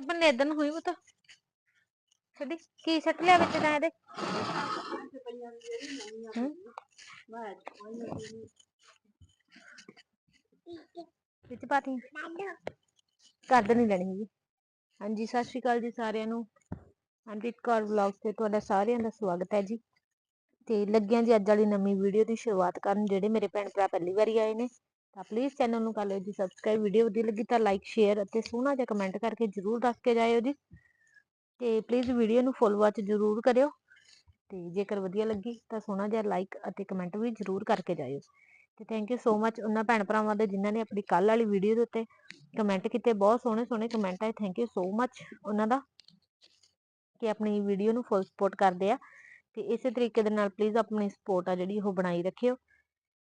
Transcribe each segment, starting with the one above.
ਆਪਾਂ ਨੇ ਇਦਾਂ ਹੋਈ ਪਤਾ ਛੱਡੀ ਕੀ ਸੱਟ ਲਿਆ ਵਿੱਚ ਤਾਂ ਵਿੱਚ ਪਾਤੀ ਕੱਢ ਨਹੀਂ ਲੈਣੀ ਜੀ ਹਾਂਜੀ, ਸਤਿ ਸ਼੍ਰੀ ਅਕਾਲ ਜੀ ਸਾਰਿਆਂ ਨੂੰ। ਮਨਪ੍ਰੀਤ ਕੌਰ ਵਲੌਗਸ ਤੇ ਤੁਹਾਡਾ ਸਾਰਿਆਂ ਦਾ ਸਵਾਗਤ ਹੈ ਜੀ। ਤੇ ਲੱਗਿਆ ਜੀ ਅੱਜ ਵਾਲੀ ਨਵੀਂ ਵੀਡੀਓ ਦੀ ਸ਼ੁਰੂਆਤ ਕਰਨ, ਜਿਹੜੇ ਮੇਰੇ ਭੈਣ ਭਰਾ ਪਹਿਲੀ ਵਾਰੀ ਆਏ ਨੇ। ਤਾਂ ਪਲੀਜ਼ ਚੈਨਲ ਨੂੰ ਕਰ ਲਿਓ ਜੀ ਸਬਸਕ੍ਰਾਈਬ ਵੀਡੀਓ ਵਧੀਆ ਲੱਗੀ ਤਾਂ ਲਾਈਕ ਸ਼ੇਅਰ ਅਤੇ ਸੋਹਣਾ ਜਿਹਾ ਕਮੈਂਟ ਕਰਕੇ ਜਰੂਰ ਦੱਸ ਕੇ ਜਾਇਓ ਜੀ ਤੇ ਪਲੀਜ਼ ਵੀਡੀਓ ਨੂੰ ਫੁੱਲ ਵਾਚ ਜਰੂਰ ਕਰਿਓ ਤੇ ਜੇਕਰ ਵਧੀਆ ਲੱਗੀ ਤਾਂ ਸੋਹਣਾ ਜਿਹਾ ਲਾਈਕ ਅਤੇ ਕਮੈਂਟ ਵੀ ਜਰੂਰ ਕਰਕੇ ਜਾਇਓ ਤੇ ਥੈਂਕ ਯੂ ਸੋ ਮੱਚ ਉਹਨਾਂ ਭੈਣ ਭਰਾਵਾਂ ਦੇ ਜਿਨ੍ਹਾਂ ਨੇ ਆਪਣੀ ਕੱਲ ਵਾਲੀ ਵੀਡੀਓ ਦੇ ਉੱਤੇ ਕਮੈਂਟ ਕੀਤੇ, ਬਹੁਤ ਸੋਹਣੇ ਸੋਹਣੇ ਕਮੈਂਟ ਆਏ ਥੈਂਕ ਯੂ ਸੋ ਮੱਚ ਉਹਨਾਂ ਦਾ ਕਿ ਆਪਣੀ ਵੀਡੀਓ ਨੂੰ ਫੁੱਲ ਸਪੋਰਟ ਕਰਦੇ ਆ ਤੇ ਇਸੇ ਤਰੀਕੇ ਦੇ ਨਾਲ ਪਲੀਜ਼ ਆਪਣੀ ਸਪੋਰਟ ਆ ਜਿਹੜੀ ਉਹ ਬਣਾਈ ਰੱਖਿਓ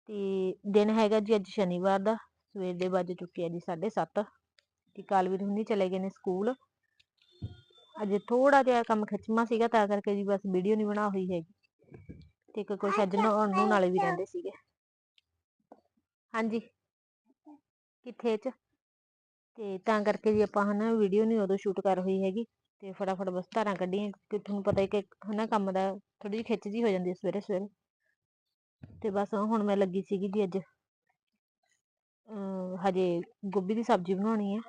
ਤੇ ਦਿਨ ਹੈਗਾ ਜੀ ਅੱਜ ਸ਼ਨੀਵਾਰ ਦਾ ਸਵੇਰ ਦੇ ਵੱਜ ਚੁੱਕੇ ਆ ਜੀ 7:30 ਤੇ ਕਾਲਵੀਰ ਹੁਣੀ ਚਲੇ ਗਏ ਨੇ ਸਕੂਲ। ਅੱਜ ਥੋੜਾ ਜਿਹਾ ਕੰਮ ਖਿੱਚਮਾ ਸੀਗਾ ਤਾਂ ਕਰਕੇ ਜੀ ਬਸ ਵੀਡੀਓ ਨਹੀਂ ਬਣਾ ਹੋਈ ਹੈਗੀ। ਤੇ ਇੱਕ ਕੁਛ ਅੱਜ ਨਹਾਉਣ ਨੂੰ ਨਾਲੇ ਵੀ ਰਹਿੰਦੇ ਸੀਗੇ। ਹਾਂਜੀ। ਕਿੱਥੇ ਚ? ਤੇ ਤਾਂ ਕਰਕੇ ਜੀ ਆਪਾਂ ਹਨਾ ਵੀਡੀਓ ਨਹੀਂ ਉਦੋਂ ਸ਼ੂਟ ਕਰ ਹੋਈ ਹੈਗੀ ਤੇ ਫਟਾਫਟ ਬਸ ਧਾਰਾਂ ਕੱਢੀਆਂ ਕਿ ਤੁਹਾਨੂੰ ਪਤਾ ਹੀ ਕਿ ਹਨਾ ਕੰਮ ਦਾ ਥੋੜੀ ਜਿਹੀ ਖਿੱਚ ਜੀ ਹੋ ਜਾਂਦੀ ਹੈ ਸਵੇਰੇ ਸਵੇਰੇ ਤੇ ਬਸ ਹੁਣ ਮੈਂ ਲੱਗੀ ਸੀਗੀ ਜੀ ਅੱਜ। ਹਜੇ ਗੋਭੀ ਦੀ ਸਬਜ਼ੀ ਬਣਾਉਣੀ ਹੈ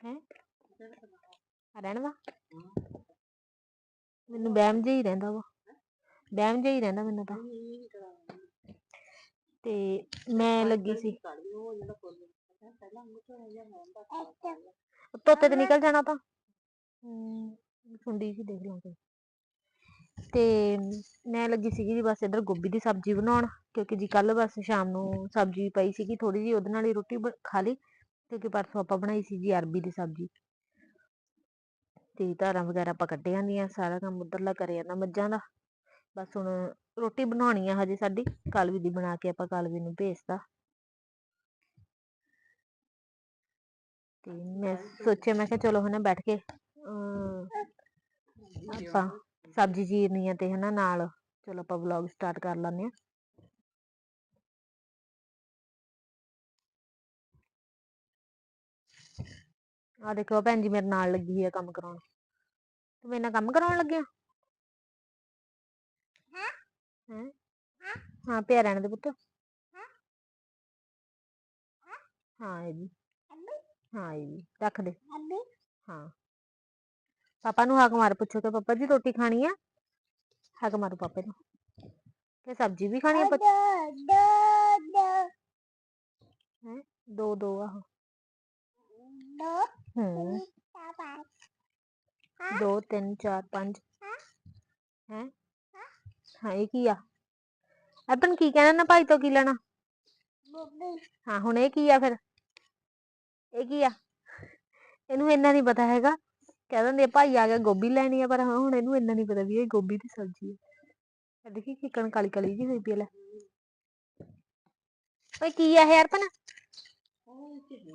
ਹੈ? ਰਹਿਣ ਦਾ। ਮੈਨੂੰ ਵਹਿਮ ਜਿਹਾ ਹੀ ਰਹਿੰਦਾ ਵਾ। ਵਹਿਮ ਜਿਹਾ ਹੀ ਰਹਿੰਦਾ ਮੈਨੂੰ ਤਾਂ। ਤੇ ਮੈਂ ਲੱਗੀ ਸੀ। ਤੋਤੇ ਤੇ ਨਿਕਲ ਜਾਣਾ ਤਾਂ। ਸੁੰਡੀ ਜੀ ਦੇਖ ਲਾਂਗੇ ਤੇ ਮੈਂ ਲੱਗੀ ਸੀਗੀ ਜੀ ਬਸ ਇੱਧਰ ਗੋਭੀ ਦੀ ਸਬਜ਼ੀ ਬਣਾਉਣ ਕਿਉਂਕਿ ਜੀ ਕੱਲ ਬਸ ਸ਼ਾਮ ਨੂੰ ਸਬਜ਼ੀ ਪਈ ਸੀਗੀ ਥੋੜੀ ਜੀ ਉਹਦੇ ਨਾਲ ਹੀ ਰੋਟੀ ਖਾ ਲਈ ਕਿਉਂਕਿ ਪਰਸੋਂ ਆਪਾਂ ਬਣਾਈ ਸੀ ਜੀ ਅਰਬੀ ਦੀ ਸਬਜ਼ੀ। ਤੇ ਧਾਰਾਂ ਵਗੈਰਾ ਆਪਾਂ ਕੱਢ ਆਂਦੀਆਂ ਸਾਰਾ ਕੰਮ ਉਧਰਲਾ ਕਰੇ ਜਾਂਦਾ ਮੱਝਾਂ ਦਾ। ਬਸ ਹੁਣ ਰੋਟੀ ਬਣਾਉਣੀ ਆ ਹਜੇ ਸਾਡੀ ਕਾਲਵੀ ਦੀ ਬਣਾ ਕੇ ਆਪਾਂ ਕਾਲਵੀ ਨੂੰ ਭੇਜਤਾ। ਤੇ ਮੈਂ ਸੋਚਿਆ ਮੈਂ ਕਿਹਾ ਚਲੋ ਹਨਾ ਬੈਠ ਕੇ ਅਮ, ਆਪਾਂ ਸਬਜ਼ੀ ਚੀਰਨੀ ਆ ਤੇ ਹਨਾ ਨਾਲ ਚਲੋ ਆਪਾਂ ਵਲੌਗ ਸਟਾਰਟ ਕਰ ਲੈਂਦੇ ਆ। ਆ ਦੇਖੋ ਭੈਣ ਜੀ ਮੇਰੇ ਨਾਲ ਲੱਗੀ ਆ ਕੰਮ ਕਰਾਉਣ। ਤੂੰ ਮੇਰੇ ਨਾਲ ਕੰਮ ਕਰਾਉਣ ਲੱਗਿਆ? ਹੈ? ਹਾਂ? ਪਿਆ ਰਹਿਣ ਦੇ ਪੁੱਤ। ਹਾਂ? ਇਹ ਵੀ। ਹਾਂ ਇਹ ਵੀ। ਰੱਖ ਦੇ। ਹਾਂ। ਪਾਪਾ ਨੂੰ ਹਾਕ ਮਾਰ, ਪੁੱਛੋ ਕਿ ਪਾਪਾ ਜੀ ਰੋਟੀ ਖਾਣੀ ਆ? ਹਾਕ ਮਾਰੋ ਪਾਪੇ ਨੂੰ ਕਿ ਸਬਜ਼ੀ ਵੀ ਖਾਣੀ ਆ ਪੁੱਛ ਹੈ? ਦੋ ਦੋ ਆਹੋ। ਹੂੰ। ਦੋ, ਤਿੰਨ, ਚਾਰ, ਪੰਜ। ਹੈ? ਹਾਂ, ਇਹ ਕੀ ਆ? ਅਰਪਨ ਕੀ ਕਹਿਣਾ ਨਾ ਭਾਈ ਤੋਂ ਕੀ ਲੈਣਾ? ਹਾਂ, ਹੁਣ ਇਹ ਕੀ ਆ ਫਿਰ? ਇਹ ਕੀ ਆ? ਇਹਨੂੰ ਇੰਨਾ ਨਹੀਂ ਪਤਾ ਹੈਗਾ। ਕਹਿ ਦਿੰਦੇ ਆ, ਭਾਈ ਆ ਗਿਆ ਗੋਭੀ ਲੈਣੀ ਆ। ਪਰ ਹਾਂ ਹੁਣ ਇਹਨੂੰ ਇੰਨਾ ਨਹੀਂ ਪਤਾ ਵੀ ਇਹ ਗੋਭੀ ਦੀ ਸਬਜ਼ੀ ਹੈ ਇਹ ਦੇਖੀ ਕਿਕਣ ਕਾਲੀ ਕਾਲੀ ਜੀ ਹੋਈ ਪਈ ਆ ਲੈ। ਓਏ ਕੀ ਆ ਇਹ ਅਰਪਨ?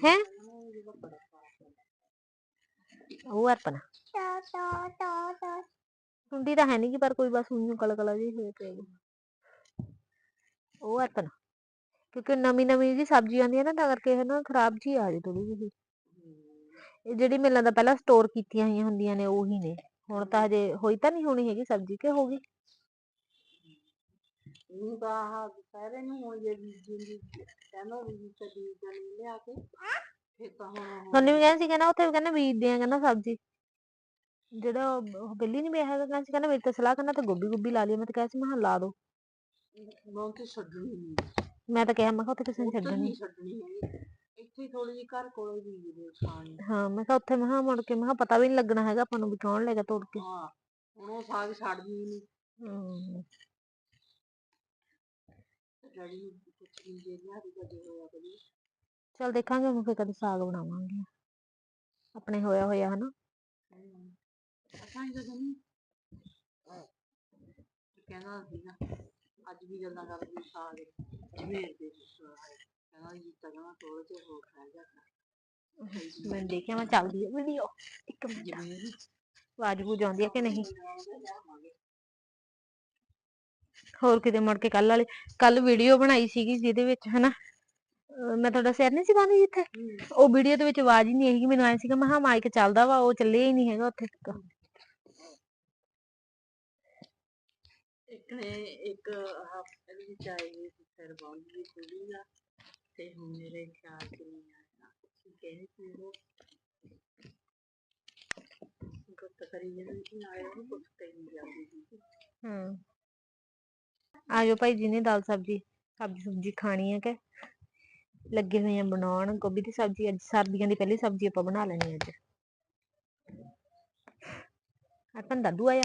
ਹੈ? ਉਹ ਅਰਪਨ। ਸੁੰਡੀ ਤਾਂ ਹੈ ਨਹੀਂ ਕਿ ਪਰ ਕੋਈ ਬਸ ਉਹਨੂੰ ਕਲ ਕਲਾ ਜੀ ਹੋਈ ਪਈ ਉਹ ਅਰਪਨ। ਕਿਉਂਕਿ ਨਵੀਂ ਨਵੀਂ ਜੀ ਸਬਜ਼ੀ ਆਉਂਦੀ ਹੈ ਨਾ ਤਾਂ ਕਰਕੇ ਇਹ ਨਾ ਖਰਾਬ ਜੀ ਆ ਜੀ ਥੋੜੀ ਜਿਹੀ। ਇਹ ਜਿਹੜੀ ਮੈਨੂੰ ਲੱਗਦਾ ਪਹਿਲਾਂ ਸਟੋਰ ਕੀਤੀਆਂ ਹੋਈਆਂ ਹੁੰਦੀਆਂ ਨੇ ਉਹੀ ਨੇ। ਹੁਣ ਤਾਂ ਹਜੇ ਹੋਈ ਤਾਂ ਨਹੀਂ ਹੋਣੀ ਹੈਗੀ ਸਬਜ਼ੀ ਕਿ ਹੋ ਗਈ? ਨੂੰ ਤਾਂ ਆਹ ਦੁਪਹਿਰੇ ਨੂੰ ਹੁਣ ਜੇ ਬੀਜੀ ਦੀ ਕਹਿੰਦਾ ਵੀ ਤੇ ਬੀਜ ਨਹੀਂ ਲਿਆ ਕੇ। ਫਿਰ ਤਾਂ ਹੁਣ ਉਹ ਤੁਹਾਨੂੰ ਵੀ ਕਹਿੰਦੇ ਸੀ ਕਹਿੰਦਾ ਉੱਥੇ ਵੀ ਕਹਿੰਦਾ ਬੀਜਦੇ ਆ ਕਹਿੰਦਾ ਸਬਜ਼ੀ। ਜਿਹੜਾ ਉਹ ਉਹ ਬਿੱਲੀ ਨਹੀਂ ਪਿਆ ਹੈਗਾ ਕਹਿੰਦਾ ਸੀ ਕਹਿੰਦਾ ਮੇਰੀ ਤਾਂ ਸਲਾਹ ਕਰਨਾ ਤੇ ਗੋਭੀ ਗੋਭੀ ਲਾ ਲਈ ਮੈਂ ਤਾਂ ਕਿਹਾ ਸੀ ਮੈਂ ਕਿਹਾ ਲਾ ਦੋ। ਮੈਂ ਤੇ ਛੱਡਣੀ ਨਹੀਂ ਮੈਂ ਤਾਂ ਕਿਹਾ ਮੈਂ ਕਿਹਾ ਉੱਥੇ ਕਿਸੇ ਨੇ ਉੱਥੇ ਛੱਡਣੀ ਨਹੀਂ ਛੱਡਣੀ ਹੈਗੀ। ਇੱਥੇ ਥੋੜੀ ਜਿਹੀ ਘਰ ਕੋਲ ਬੀਜ ਦੇ ਖਾਣੀ ਹਾਂ ਮੈਂ ਕਿਹਾ ਉੱਥੇ ਮੈਂ ਕਿਹਾ ਮੁੜ ਕੇ ਮੈਂ ਕਿਹਾ ਪਤਾ ਵੀ ਨਹੀਂ ਲੱਗਣਾ ਹੈਗਾ ਆਪਾਂ ਨੂੰ ਵੀ ਕੌਣ ਲੈ ਕੇ ਤੋੜ ਕੇ। ਹਾਂ ਹੁਣ ਉਹ ਸਾਗ ਛੱਡਦੀ ਨਹੀਂ ਹਮ, ਡੈਡੀ ਨੂੰ ਪੁੱਛੀ ਜੇ ਲਿਆਦੀ ਕਦੇ ਹੋਇਆ ਕਦੀ। ਚੱਲ ਦੇਖਾਂਗੇ ਉਹਨੂੰ ਫਿਰ ਕਦੇ ਸਾਗ ਬਣਾਵਾਂਗੇ। ਆਪਣੇ ਹੋਇਆ ਹੋਇਆ ਹਨਾ। ਅਸਾਂ ਹੀ ਜਦੋਂ ਨਹੀਂ ਕਹਿੰਦਾ ਸੀਗਾ ਅੱਜ ਵੀ ਗੱਲਾਂ ਕਰਦੀ ਸਾਗ। ਜਮੇਰ ਦੇ ਕਹਿੰਦਾ ਮੈਂ ਦੇਖਿਆ ਮੈਂ ਚੱਲਦੀ ਹੈ ਵੀਡੀਓ ਇੱਕ ਮਿੰਟ। ਆਵਾਜ਼ ਬੂਝ ਆਉਂਦੀ ਹੈ ਕਿ ਨਹੀਂ? ਹੋਰ ਕਿਤੇ ਮੁੜ ਕੇ ਕੱਲ ਵਾਲੀ ਕੱਲ ਵੀਡੀਓ ਬਣਾਈ ਸੀਗੀ ਜਿਹਦੇ ਵਿੱਚ, ਹਨਾ? ਮੈਂ ਤੁਹਾਡਾ ਸਿਰ ਨਹੀਂ ਸੀ ਪਾਉਂਦੀ ਜਿੱਥੇ? ਉਹ ਵੀਡੀਓ ਦੇ ਵਿੱਚ ਆਵਾਜ਼ ਹੀ ਨਹੀਂ ਆਈ ਮੈਨੂੰ ਆਇਆ ਸੀਗਾ, ਮੈਂ ਹਾਂ ਮਾਈਕ ਚੱਲਦਾ ਵਾ, ਉਹ ਚੱਲਿਆ ਹੀ ਨਹੀਂ ਹੈਗਾ ਉੱਥੇ ਇੱਕ ਨੇ ਇੱਕ ਆਹ ਵਿੱਚ ਆਈ ਸੀ ਸਿਰ ਬਾਉਂਦੀ ਦੀ ਕੁੜੀ ਦਾ। ਤੇ ਹੁਣ ਮੇਰੇ ਖਿਆਲ ਚ ਨਹੀਂ ਆਇਆ ਕੀ ਕਹਿੰਦੀ ਸੀ ਉਹ ਗੁੱਤ ਕਰੀ ਜਾਂਦੀ ਸੀ ਨਾਲੇ ਉਹ ਕੁੱਤ ਕਰੀ ਜਾਂਦੀ ਸੀ ਹੂੰ ਆਜੋ ਭਾਈ ਜੀ ਨੇ ਦਾਲ ਸਬਜੀ ਸਬਜੀ ਸੁਬਜੀ ਖਾਣੀ ਹੈ ਕਿ ਲੱਗੇ ਹੋਏ ਆ ਬਣਾਉਣ ਗੋਭੀ ਦੀ ਸਬਜੀ ਅੱਜ ਸਰਦੀਆਂ ਦੀ ਪਹਿਲੀ ਸਬਜੀ ਆਪਾਂ ਬਣਾ ਲੈਣੀ ਅੱਜ ਆਪਨ ਦਾਦੂ ਆਇਆ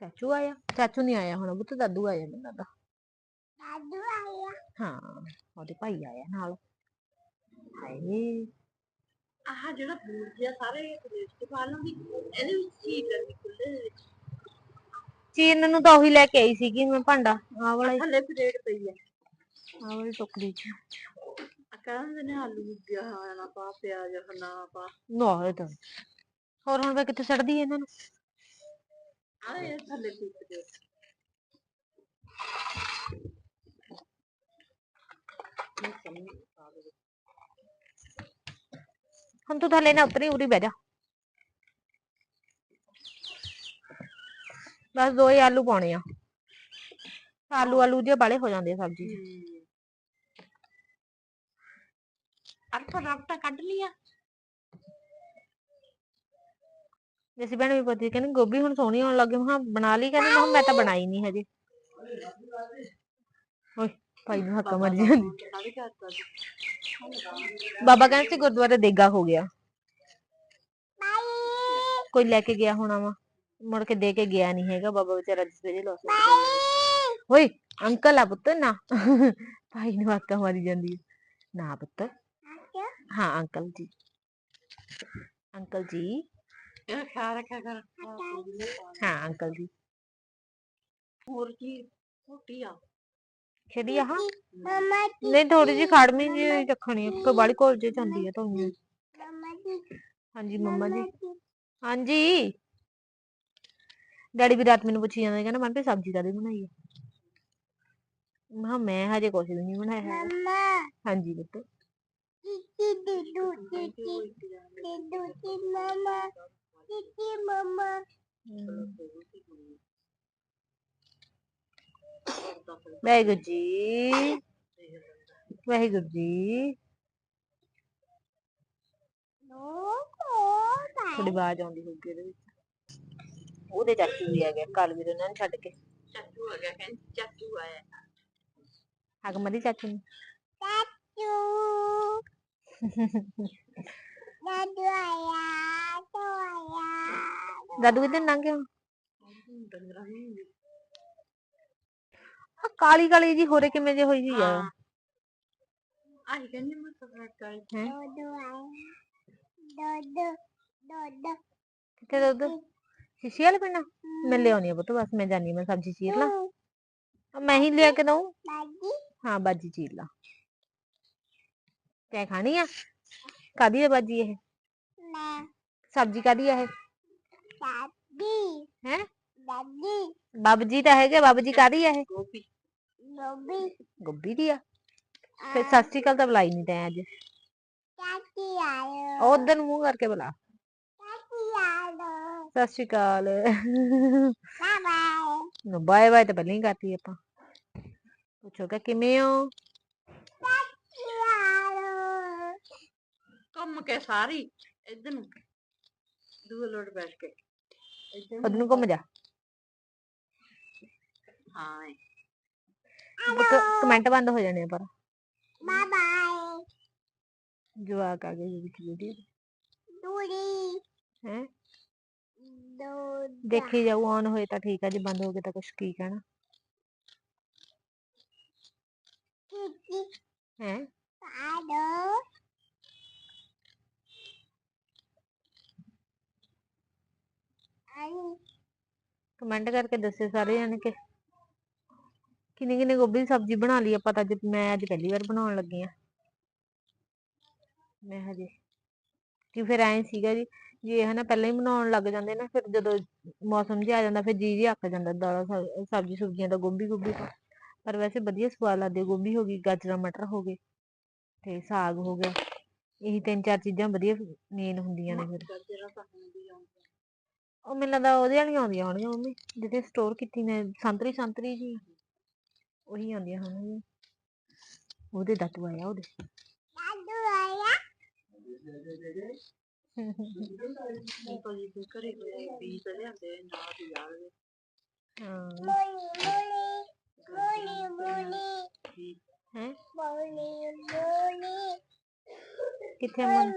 ਚਾਚੂ ਆਇਆ ਚਾਚੂ ਨਹੀਂ ਆਇਆ ਹੁਣ ਉਹ ਤਾਂ ਦਾਦੂ ਆਇਆ ਹਾਂ ਉਹਦੇ ਭਾਈ ਆਇਆ ਨਾਲ। ਹਾਏ। ਆਹ ਜਿਹੜਾ ਬੂਟ ਜਿਹਾ ਸਾਰੇ ਪ੍ਰਦੇਸ਼ ਚ ਪਾ ਲਾਂਗੀ ਇਹਦੇ ਵਿੱਚ ਚੀਜ਼ ਲੱਗੀ ਖੁੱਲੇ ਦੇ ਵਿੱਚ। ਚੀਨ ਨੂੰ ਤਾਂ ਉਹੀ ਲੈ ਕੇ ਆਈ ਸੀਗੀ ਮੈਂ ਭਾਂਡਾ। ਆਹ ਵਾਲਾ ਹੀ। ਥੱਲੇ ਪਲੇਟ ਪਈ ਹੈ ਆਹ ਵਾਲੀ ਟੋਕਰੀ ਚ। ਆ ਕਹਿੰਦੇ ਨੇ ਆਲੂ ਗਿਆ ਨਾ ਪਾ ਪਿਆਜ਼ ਨਾ ਪਾ। ਨਾ ਇਹ ਤਾਂ ਹੋਰ ਹੁਣ ਮੈਂ ਕਿੱਥੇ ਸੜਦੀ ਇਹਨਾਂ ਨੂੰ? ਆ ਇਹ ਥੱਲੇ ਪੀਸ ਦੇ ਮੈਂ ਸਮਝ ਪਾ ਦੇ ਹੁਣ ਤੂੰ ਥੱਲੇ ਨਾ ਉਤਰੀ ਉਰੀ ਬਹਿ ਜਾ ਬਸ ਦੋ ਹੀ ਆਲੂ ਪਾਉਣੇ ਆ ਆਲੂ ਆਲੂ ਜਿਹੇ ਬਾਲੇ ਹੋ ਜਾਂਦੇ ਆ ਸਬਜ਼ੀ ਚ ਅਰਪਾ ਰਫਟਾ ਕੱਢ ਲਿਆ ਜੈਸੀ ਭੈਣ ਵੀ ਪੁੱਛਦੀ ਕਹਿੰਦੀ ਗੋਭੀ ਹੁਣ ਸੋਹਣੀ ਹੋਣ ਲੱਗੀ ਮੈਂ ਕਿਹਾ ਬਣਾ ਲਈ ਕਹਿੰਦੀ ਮੈਂ ਕਿਹਾ ਮੈਂ ਤਾਂ ਬਣਾਈ ਨਹੀਂ ਹਜੇ ਓਏ ਭਾਈ ਨੂੰ ਹੱਕਾ ਮਾਰੀ ਜਾਂਦੀ ਕਾਹਦੇ ਕਰਤਾ ਬਾਬਾ ਕਹਿੰਦੇ ਸੀ ਗੁਰਦੁਆਰੇ ਦੇਗਾ ਹੋ ਗਿਆ ਕੋਈ ਲੈ ਕੇ ਗਿਆ ਹੋਣਾ ਵਾ ਮੁੜ ਕੇ ਦੇ ਕੇ ਗਿਆ ਨਹੀਂ ਹੈਗਾ ਬਾਬਾ ਵਿਚਾਰਾ ਜਿਸ ਵੇਲੇ ਲੋਸ ਓਏ ਅੰਕਲ ਆ ਪੁੱਤ ਨਾ ਭਾਈ ਨੂੰ ਹੱਕਾ ਮਾਰੀ ਜਾਂਦੀ ਹੈ ਨਾ ਪੁੱਤ ਹਾਂ ਅੰਕਲ ਜੀ ਅੰਕਲ ਜੀ ਇਹ ਖਿਆਲ ਰੱਖਿਆ ਕਰ ਹਾਂ? ਅੰਕਲ ਜੀ ਹੋਰ ਕੀ ਮੋਟੀ ਆ ਖੇਡੀ ਆ ਹਾਂ ਨਹੀਂ ਥੋੜੀ ਜਿਹੀ ਖੜਮੀ ਜੀ ਰੱਖਣੀ ਆ ਕੋਈ ਬਾੜੀ ਕੋਲ ਜੇ ਜਾਂਦੀ ਹੈ ਤਾਂ ਊਂ ਹੀ। ਹਾਂਜੀ ਮੰਮਾ ਜੀ। ਹਾਂਜੀ। ਡੈਡੀ ਵੀ ਰਾਤ ਮੈਨੂੰ ਪੁੱਛੀ ਜਾਂਦੇ ਕਹਿੰਦਾ ਮਨਪ੍ਰੀਤ ਸਬਜ਼ੀ ਕਾਹਦੀ ਬਣਾਈ ਹੈ ਮੈਂ ਮੈਂ ਹਜੇ ਕੁਛ ਵੀ ਨਹੀਂ ਬਣਾਇਆ ਹੈਗਾ। ਹਾਂਜੀ ਪੁੱਤ। ਹਮ, ਵਾਹਿਗੁਰੂ ਜੀ। ਵਾਹਿਗੁਰੂ ਜੀ। ਥੋੜੀ ਆਵਾਜ਼ ਆਉਂਦੀ ਹੋਊਗੀ ਇਹਦੇ ਵਿੱਚ। ਉਹਦੇ ਚਾਚੂ ਵੀ ਆ ਗਿਆ ਕੱਲ ਵੀ ਉਹਨਾਂ ਨੇ ਛੱਡ ਕੇ। ਚਾਚੂ ਆ ਗਿਆ ਕਹਿੰਦੀ ਚਾਚੂ ਆਇਆ। ਹੱਗ ਮਰੀ ਚਾਚੂ ਨੂੰ। ਦਾਦੂ ਕਿੱਧਰ ਲੰਘ ਗਿਆ? ਡੰਗਰਾਂ ਨੂੰ ਆ ਕਾਲੀ ਕਾਲੀ ਜੀ ਹੋਰੇ ਕਿਵੇਂ ਜੇ ਹੋਈ ਜੀ ਆ ਹਾਂ ਆਹੀ ਕਹਿੰਦੀ ਮੈਂ ਸਫਰ ਕਰ ਹੈ ਕਿੱਥੇ ਦੁੱਧ ਸ਼ੀਸ਼ੇ ਵਾਲੇ ਪਿੰਡ ਮੈਂ ਲਿਆਉਣੀ ਆ ਪੁੱਤ ਬਸ ਮੈਂ ਜਾਨੀ ਮੈਂ ਸਬਜ਼ੀ ਚੀਰ ਲਾਂ ਆ ਮੈਂ ਹੀ ਲਿਆ ਕੇ ਦਊਂ ਹਾਂ ਬਾਜੀ ਚੀਰ ਲਾ ਤੈਂ ਖਾਣੀ ਆ ਕਾਦੀ ਹੈ ਬਾਜੀ ਇਹ ਸਬਜ਼ੀ ਕਾਦੀ ਆ ਇਹ ਹੈ ਬਾਬਜੀ ਤਾਂ ਹੈਗੇ ਬਾਬਜੀ ਕਾਦੀ ਆ ਇਹ ਗੋਪੀ ਗੋਭੀ ਦੀ ਆ। ਫਿਰ ਸਤਿ ਸ਼੍ਰੀ ਅਕਾਲ ਤਾਂ ਬੁਲਾਈ ਨਹੀਂ ਤੈਂ ਅੱਜ। ਉਧਰ ਨੂੰ ਮੂੰਹ ਕਰਕੇ ਬੁਲਾ। ਸਤਿ ਸ਼੍ਰੀ ਅਕਾਲ। ਬਾਏ ਬਾਏ ਤਾਂ ਪਹਿਲਾਂ ਹੀ ਕਰਤੀ ਆਪਾਂ। ਪੁੱਛੋ ਕਿ ਕਿਵੇਂ ਹੋ? ਕੰਮ ਕੇ ਸਾਰੀ ਇਧਰ ਨੂੰ। ਲੋਟ ਬੈਠ ਕੇ। ਇੱਧਰ ਉਧਰ ਨੂੰ ਘੁੰਮ ਜਾ। ਹਾਂ। ਕਮੈਂਟ ਬੰਦ ਹੋ ਜਾਣੇ ਆ ਪਰ। ਜਵਾਕ ਆ ਗਏ ਜੀ ਵਿੱਚ ਵੀਡੀਓ ਹੈ? ਦੇਖੀ ਜਾਊ ਆਨ ਹੋਏ ਤਾਂ ਠੀਕ ਆ ਜੇ ਬੰਦ ਹੋ ਗਏ ਤਾਂ ਕੁਛ ਕੀ ਕਹਿਣਾ। ਹੈ? ਕਮੈਂਟ ਕਰਕੇ ਦੱਸਿਓ ਸਾਰੇ ਜਾਣੇ ਕਿ ਕਿੰਨੇ ਕਿੰਨੇ ਗੋਭੀ ਦੀ ਸਬਜ਼ੀ ਬਣਾ ਲਈ ਆਪਾਂ ਤਾਂ ਅੱਜ, ਮੈਂ ਅੱਜ ਪਹਿਲੀ ਵਾਰ ਬਣਾਉਣ ਲੱਗੀ ਆ ਮੈਂ ਹਜੇ ਕਿ ਫਿਰ ਐਂ ਸੀਗਾ ਜੀ, ਜੇ ਹਨਾ ਪਹਿਲਾਂ ਹੀ ਬਣਾਉਣ ਲੱਗ ਜਾਂਦੇ ਨਾ, ਫਿਰ ਜਦੋਂ ਮੌਸਮ ਜਿਹਾ ਆ ਜਾਂਦਾ, ਫਿਰ ਜੀ ਜੀ ਅੱਕ ਜਾਂਦਾ ਦਾਲਾਂ ਸਬਜ਼ੀ ਸੁਬਜ਼ੀਆਂ ਦਾ, ਗੋਭੀ ਗੋਭੀ ਪਰ ਵੈਸੇ ਵਧੀਆ ਸਵਾਦ ਲੱਗਦੇ ਗੋਭੀ ਹੋ ਗਈ, ਗਾਜਰਾਂ, ਮਟਰ ਹੋ ਗਏ ਤੇ ਸਾਗ ਹੋ ਗਿਆ। ਇਹੀ ਤਿੰਨ ਚਾਰ ਚੀਜ਼ਾਂ ਵਧੀਆ ਮੇਨ ਹੁੰਦੀਆਂ ਨੇ ਫਿਰ। ਉਹ ਮੈਨੂੰ ਲੱਗਦਾ ਉਹਦੇ ਵਾਲੀਆਂ ਆਉਂਦੀਆਂ ਹੋਣਗੀਆਂ ਮੰਮੀ ਜਿਹੜੇ ਸਟੋਰ ਕੀਤੀ ਨੇ ਸੰਤਰੀ ਸੰਤਰੀ ਜੀ। ਉਹੀ ਆਉਂਦੀਆਂ ਹੋਣਗੀਆਂ ਉਹਦੇ ਦਾਤੂ ਆਇਆ ਉਹਦੇ। ਨਹੀਂ ਭਾਜੀ ਦੇ ਘਰੇ ਕੋਈ ਬੀਜ ਤਾਂ ਲਿਆਂਦੇ ਨਾ ਦੀ ਯਾਰ ਦੇ ਹਾਂ। ਬੀਜ ਹੈ ਕਿੱਥੇ ਮਨ?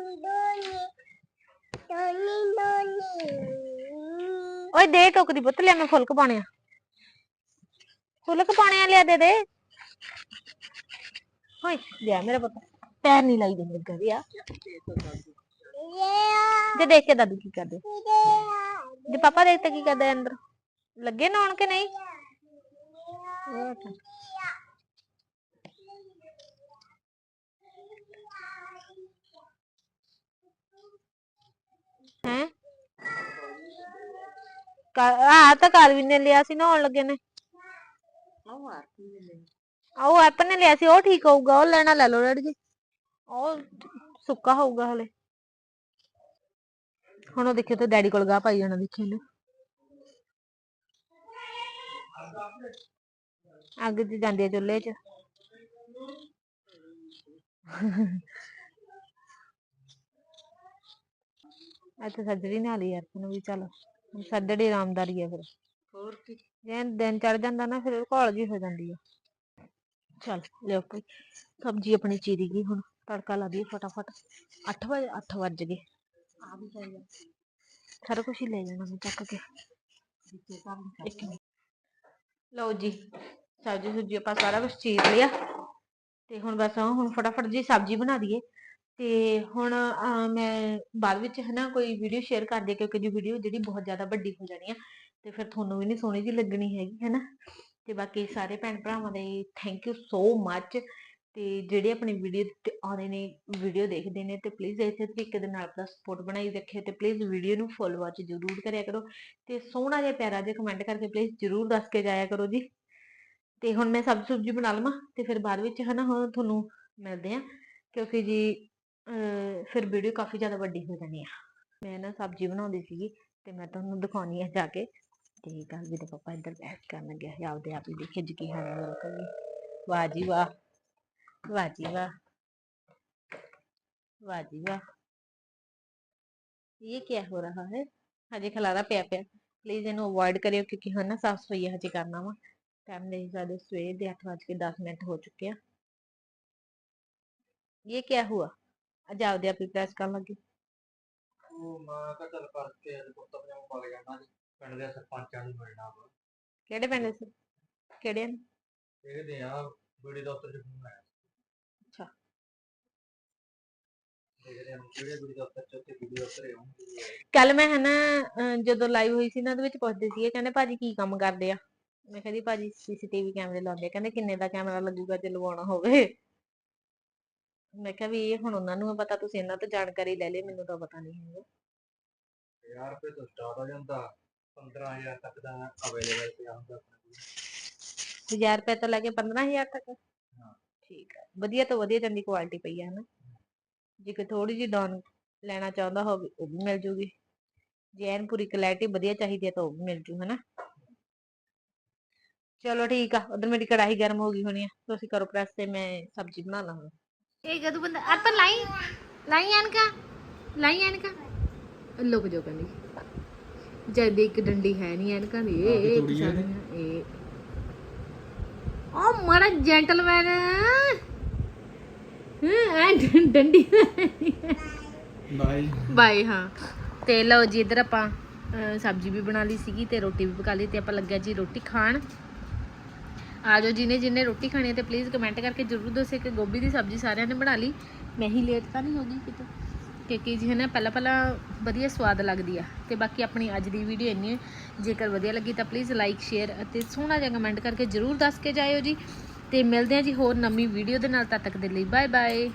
ਓਏ ਦੇ ਟੋਕਰੀ ਪੁੱਤ ਲਿਆ ਮੈਂ ਫੁਲਕ ਪਾਣੇ ਆ ਫੁਲਕ ਪਾਣੇ ਆ ਲਿਆ ਦੇ ਦੇ। ਹੋਏ ਲਿਆ ਮੇਰਾ ਪੁੱਤ। ਪੈਰ ਨਹੀਂ ਲਾਈ ਦੇ ਮੇਰੇ ਘਰੇ ਆ। ਜੇ ਦੇਖ ਕੇ ਦਾਦੂ ਕੀ ਕਰਦੇ। ਜੇ ਪਾਪਾ ਦੇਖਤੇ ਕੀ ਕਰਦੇ ਅੰਦਰ। ਲੱਗੇ ਨਹਾਉਣ ਕਿ ਨਹੀਂ? ਉਹ ਆ ਤਾਂ ਕਾਲਵਿਨ ਨੇ ਲਿਆ ਸੀ, ਨਹਾਉਣ ਲੱਗੇ ਨੇ। ਆਹ ਉਹ ਐਪਲ ਨੇ ਲਿਆ ਸੀ, ਉਹ ਠੀਕ ਹੋਊਗਾ, ਉਹ ਲੈਣਾ ਲੈ ਲਓ ਡੈਡੀ ਜੀ। ਉਹ ਸੁੱਕਾ ਹੋਊਗਾ ਹਲੇ। ਹੁਣ ਉਹ ਦੇਖਿਓ ਤੇ ਡੈਡੀ ਕੋਲ ਗਾ ਪਾਈ ਜਾਣਾ ਦੇਖਿਓ ਨੇ ਅੱਗ 'ਚ ਜਾਂਦੀ ਆ ਚੁੱਲ੍ਹੇ 'ਚ। ਇੱਥੇ ਸੱਜਰੀ ਨਾਲ ਹੀ ਯਾਰ ਤੈਨੂੰ ਵੀ ਚੱਲ। ਹੁਣ ਸੱਜੜੀ ਆਰਾਮਦਾਰੀ ਆ ਫਿਰ। ਹੋਰ ਕੀ ਜੇ ਦਿਨ ਚੜ ਜਾਂਦਾ ਨਾ ਫਿਰ ਘੋਲ ਜੀ ਹੋ ਜਾਂਦੀ ਆ। ਚੱਲ ਲਿਓ ਭਾਈ ਸਬਜ਼ੀ ਆਪਣੀ ਚੀਰੀ ਗਈ ਹੁਣ, ਤੜਕਾ ਲਾ ਦਈਏ ਫਟਾਫਟ। 8 ਵਜੇ 8 ਵੱਜ ਗਏ। ਆ ਵੀ ਚਾਹੀਦਾ ਸਾਰਾ ਕੁਝ ਹੀ ਲੈ ਜਾਣਾ ਮੈਂ ਚੱਕ ਕੇ। ਇੱਕ ਮਿੰਟ। ਲਓ ਜੀ, ਸਬਜ਼ੀ ਸੁਬਜ਼ੀ ਆਪਾਂ ਸਾਰਾ ਕੁਝ ਚੀਰ ਲਿਆ। ਤੇ ਹੁਣ ਬਸ ਹੁਣ ਫਟਾਫਟ ਜੀ ਸਬਜ਼ੀ ਬਣਾ ਦਈਏ। ਤੇ ਹੁਣ ਮੈਂ ਬਾਅਦ ਵਿੱਚ ਹਨਾ ਕੋਈ ਵੀਡੀਓ ਸ਼ੇਅਰ ਕਰ ਦਿਆ ਕਿਉਂਕਿ ਜੀ ਵੀਡੀਓ ਜਿਹੜੀ ਬਹੁਤ ਜ਼ਿਆਦਾ ਵੱਡੀ ਹੋ ਜਾਣੀ ਆ। ਤੇ ਫਿਰ ਤੁਹਾਨੂੰ ਵੀ ਨਹੀਂ ਸੋਹਣੀ ਜੀ ਲੱਗਣੀ ਹੈਗੀ, ਹਨਾ? ਤੇ ਬਾਕੀ ਸਾਰੇ ਭੈਣ ਭਰਾਵਾਂ ਦੇ ਥੈਂਕ ਯੂ ਸੋ ਮੱਚ ਤੇ ਜਿਹੜੇ ਆਪਣੀ ਵੀਡੀਓ ਤੇ ਆਉਂਦੇ ਨੇ ਵੀਡੀਓ ਦੇਖਦੇ ਨੇ ਤੇ ਪਲੀਜ਼ ਇਸੇ ਤਰੀਕੇ ਦੇ ਨਾਲ ਆਪਣਾ ਸਪੋਰਟ ਬਣਾਈ ਰੱਖਿਓ ਤੇ ਪਲੀਜ਼ ਵੀਡੀਓ ਨੂੰ ਫੁੱਲ ਵਾਚ ਜ਼ਰੂਰ ਕਰਿਆ ਕਰੋ ਤੇ ਸੋਹਣਾ ਜਿਹਾ ਪਿਆਰਾ ਜਿਹਾ ਕਮੈਂਟ ਕਰਕੇ ਪਲੀਜ਼ ਜ਼ਰੂਰ ਦੱਸ ਕੇ ਜਾਇਆ ਕਰੋ ਜੀ। ਤੇ ਹੁਣ ਮੈਂ ਸਬਜ਼ੀ ਸੁਬਜ਼ੀ ਬਣਾ ਲਵਾਂ ਤੇ ਫਿਰ ਬਾਅਦ ਵਿੱਚ, ਹਨਾ, ਹੁਣ ਤੁਹਾਨੂੰ ਮਿਲਦੇ ਆ ਕਿਉਂਕਿ ਜੀ ਫਿਰ ਵੀਡੀਓ ਕਾਫੀ ਜ਼ਿਆਦਾ ਵੱਡੀ ਹੋ ਜਾਣੀ ਆ। ਮੈਂ ਨਾ ਸਬਜ਼ੀ ਬਣਾਉਂਦੀ ਸੀਗੀ ਤੇ ਮੈਂ ਤੁਹਾਨੂੰ ਦਿਖਾਉਣੀ ਆ ਜਾ ਕੇ। ਤੇ ਕੱਲ ਵੀ ਤੇ ਪਾਪਾ ਇੱਧਰ ਬੈਠ ਕਰਨ ਲੱਗਿਆ ਸੀ ਆਪਦੇ ਆਪ ਹੀ ਦੇਖੇ ਜੀ ਕੀ ਹਾਲ ਹੈ ਕਰੀ ਵਾਹ ਜੀ ਵਾਹ ਵਾਹ ਜੀ ਵਾਹ वाह जी वाह ये क्या हो रहा है हजे खलारा ਪਿਆ ਪਿਆ ਪਲੀਜ਼ ਇਹਨੂੰ ਅਵੋਇਡ ਕਰਿਓ ਕਿਉਂਕਿ ਹੁਣ ਨਾ ਸਾਫ ਸਫਾਈ ਹਜੇ ਕਰਨਾ ਵਾ ਟਾਈਮ ਦੇ ਸਾਡੇ ਸਵੇਰ ਦੇ 8:10 ਮਿੰਟ ਹੋ ਚੁੱਕੇ ਆ ਇਹ ਕੀ ਹੁਆ ਅੱਜ ਆਪਦੇ ਆਪ ਹੀ ਪ੍ਰੈਸ ਕਰਨ ਲੱਗੇ ਉਹ ਮੈਂ ਕਿਹਾ ਚੱਲ ਕਰਕੇ ਅੱਜ ਕੁੱਤਾ ਪਜਾਮਾ ਪਾ ਕੇ ਜਾਣਾ ਜੀ ਪਿੰਡ ਦੇ ਸਰਪੰਚਾਂ ਨੂੰ ਮਿਲਣਾ ਵਾ। ਕਿਹੜੇ ਪਿੰਡ ਸੀ ਕਿਹੜੇ? ਨੇ ਦੇਖਦੇ ਆ ਵੀਡੀਓ ਦਫ਼ਤਰ ਚ ਫੋਨ ਆਇਆ ਅੱਛਾ। ਦੇਖਦੇ ਆ ਕਿਹੜੇ ਵੀਡੀਓ ਦਫ਼ਤਰ ਚ ਤੇ ਵੀਡੀਓ ਦਫ਼ਤਰ ਆਉਂਦੀ ਹੈ ਕੱਲ ਮੈਂ ਹਨਾ ਅਹ ਜਦੋਂ ਲਾਈਵ ਹੋਈ ਸੀ ਨਾ ਉਹਦੇ ਵਿੱਚ ਪੁੱਛਦੇ ਸੀ ਕਹਿੰਦੇ ਭਾਜੀ ਕੀ ਕੰਮ ਕਰਦੇ ਆ? ਮੈਂ ਕਹਿੰਦੀ ਭਾਜੀ ਸੀਸੀਟੀਵੀ ਕੈਮਰੇ ਲਾਉਂਦੇ ਆ। ਕਹਿੰਦੇ ਕਿੰਨੇ ਦਾ ਕੈਮਰਾ ਲੱਗੂਗਾ ਜੇ ਲਵਾਉਣਾ ਹੋਵੇ? ਮੈਂ ਕਿਹਾ ਵੀ ਇਹ ਹੁਣ ਉਹਨਾਂ ਨੂੰ ਪਤਾ ਤੁਸੀਂ ਇਹਨਾਂ ਤੋਂ ਜਾਣਕਾਰੀ ਲੈ ਲਈ ਮੈਨੂੰ ਤਾਂ ਪਤਾ ਨਹੀਂ ਹੈਗਾ। 1000 ਰੁਪਏ ਤੋਂ ਸਟਾਰਟ ਹੋ ਜਾਂਦਾ। 15000 ਤੱਕ ਦਾ ਅਵੇਲੇਬਲ ਪਿਆ ਹੁੰਦਾ ਆਪਣੇ ਕੋਲ। 1000 ਰੁਪਏ ਤੋਂ ਲੈ ਕੇ 15000 ਤੱਕ? ਹਾਂ। ਠੀਕ ਹੈ। ਵਧੀਆ ਤੋਂ ਵਧੀਆ ਚੰਗੀ ਕੁਆਲਿਟੀ ਪਈ ਹੈ ਹਨਾ ਜੇ ਕੋਈ ਥੋੜੀ ਜਿਹੀ ਡਾਊਨ ਲੈਣਾ ਚਾਹੁੰਦਾ ਹੋਵੇ ਉਹ ਵੀ ਮਿਲ ਜੂਗੀ। ਜੇ ਐਨ ਪੂਰੀ ਕੁਆਲਿਟੀ ਵਧੀਆ ਚਾਹੀਦੀ ਹੈ ਤਾਂ ਉਹ ਵੀ ਮਿਲ ਜੂ ਹਨਾ। ਚਲੋ ਠੀਕ ਆ ਉਧਰ ਮੇਰੀ ਕੜਾਹੀ ਗਰਮ ਹੋ ਗਈ ਹੋਣੀ ਆ। ਤੁਸੀਂ ਕਰੋ ਪ੍ਰੈਸ ਤੇ ਮੈਂ ਸਬਜ਼ੀ ਬਣਾ ਲਾਂ ਹੁਣ ਇਹ ਜਦੋਂ ਬੰਦਾ ਅਰਪਨ ਲਾਈ ਲਾਈ ਐਨਕਾ? ਲਾਈ ਐਨਕਾ? ਲੁਕ ਜੋ ਕਹਿੰਦੀ ਜਦ ਇੱਕ ਡੰਡੀ ਹੈ ਨਹੀਂ ਐਨਕਾਂ ਦੀ ਇਹ ਇਹਨੇ। ਸਾਰੀਆਂ, ਇਹ। ਉਹ ਮਾੜਾ ਜੈਂਟਲਮੈਨ ਹਾਂ ਐ ਡੰਡੀ ਬਾਈ। ਬਾਈ ਹਾਂ। ਤੇ ਲਓ ਜੀ ਇੱਧਰ ਆਪਾਂ ਸਬਜ਼ੀ ਵੀ ਬਣਾ ਲਈ ਸੀਗੀ ਤੇ ਰੋਟੀ ਵੀ ਪਕਾ ਲਈ ਤੇ ਆਪਾਂ ਲੱਗਿਆ ਜੀ ਰੋਟੀ ਖਾਣ। ਆ ਜਾਓ ਜਿਹਨੇ ਜਿਹਨੇ ਰੋਟੀ ਖਾਣੀ ਹੈ ਤੇ ਪਲੀਜ਼ ਕਮੈਂਟ ਕਰਕੇ ਜਰੂਰ ਦੱਸਿਓ ਕਿ ਗੋਭੀ ਦੀ ਸਬਜ਼ੀ ਸਾਰਿਆਂ ਨੇ ਬਣਾ ਲਈ। ਮੈਂ ਹੀ ਲੇਟ ਤਾਂ ਨਹੀਂ ਹੋ ਗਈ ਕਿਤੇ। ਕਿਉਂਕਿ ਜੀ ਹੈ ਨਾ ਪਹਿਲਾਂ ਪਹਿਲਾਂ ਵਧੀਆ ਸਵਾਦ ਲੱਗਦੀ ਆ ਤੇ ਬਾਕੀ ਆਪਣੀ ਅੱਜ ਦੀ ਵੀਡੀਓ ਇੰਨੀ ਹੈ। ਜੇਕਰ ਵਧੀਆ ਲੱਗੀ ਤਾਂ ਪਲੀਜ਼ ਲਾਈਕ ਸ਼ੇਅਰ ਅਤੇ ਸੋਹਣਾ ਜਿਹਾ ਕਮੈਂਟ ਕਰਕੇ ਜਰੂਰ ਦੱਸ ਕੇ ਜਾਇਓ ਜੀ। ਤੇ ਮਿਲਦੇ ਹਾਂ ਜੀ ਹੋਰ ਨਵੀਂ ਵੀਡੀਓ ਦੇ ਨਾਲ, ਤਦ ਤੱਕ ਦੇ ਲਈ ਬਾਏ ਬਾਏ